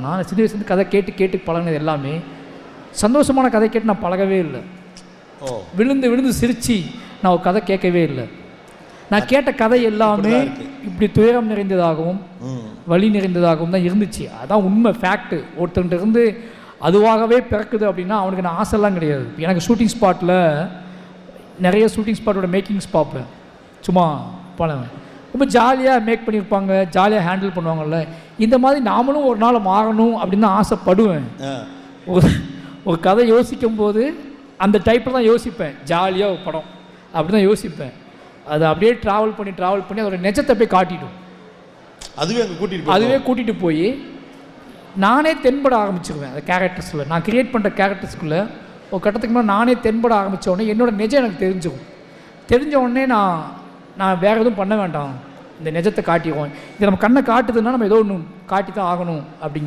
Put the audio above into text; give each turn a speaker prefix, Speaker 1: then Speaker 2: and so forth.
Speaker 1: நான் சின்ன வயசுலேருந்து கதை கேட்டு கேட்டு பழகினது எல்லாமே சந்தோஷமான கதை கேட்டு நான் பழகவே இல்லை.
Speaker 2: ஓ.
Speaker 1: விழுந்து விழுந்து சிரித்து நான் கதை கேட்கவே இல்லை. நான் கேட்ட கதை எல்லாமே. இப்படி துயரம் நிறைந்ததாகவும் வலி நிறைந்ததாகவும் தான் இருந்துச்சு. அதான் உண்மை ஃபேக்ட்டு ஒருத்தன்ட்ட இருந்து அதுவாகவே பிறக்குது அப்படின்னா அவனுக்கு நான் ஆசைலாம் கிடையாது. எனக்கு ஷூட்டிங் ஸ்பாட்டில் நிறைய ஷூட்டிங் ஸ்பாட்டோட மேக்கிங்ஸ் பார்ப்பேன் சும்மா பழவேன் ரொம்ப ஜாலியாக மேக் பண்ணியிருப்பாங்க ஜாலியாக ஹேண்டில் பண்ணுவாங்கல்ல. இந்த மாதிரி நாமளும் ஒரு நாள் மாறணும் அப்படின்னு தான் ஆசைப்படுவேன். ஒரு ஒரு கதை யோசிக்கும் போது அந்த டைப்பில் தான் யோசிப்பேன். ஜாலியாக ஒரு படம் அப்படி தான் யோசிப்பேன். அதை அப்படியே ட்ராவல் பண்ணி ட்ராவல் பண்ணி அதோட நெஜத்தை போய் காட்டிடும்.
Speaker 2: அதுவே அங்கே கூட்டிட்டு
Speaker 1: அதுவே கூட்டிகிட்டு போய் நானே தென்பட ஆரம்பிச்சிருவேன். அந்த கேரக்டர்ஸில் நான் கிரியேட் பண்ணுற கேரக்டர்ஸ்குள்ளே ஒரு கட்டத்துக்கு மேலே நானே தென்பட ஆரம்பிச்ச உடனே என்னோட நிஜம் எனக்கு தெரிஞ்சிடும் தெரிஞ்ச உடனே நான் நான் வேறு எதுவும் பண்ண வேண்டாம். இந்த நிஜத்தை காட்டிடுவோம். இது நம்ம கண்ணை காட்டுதுன்னா நம்ம ஏதோ ஒன்று காட்டி தான் ஆகணும் அப்படிங்கிற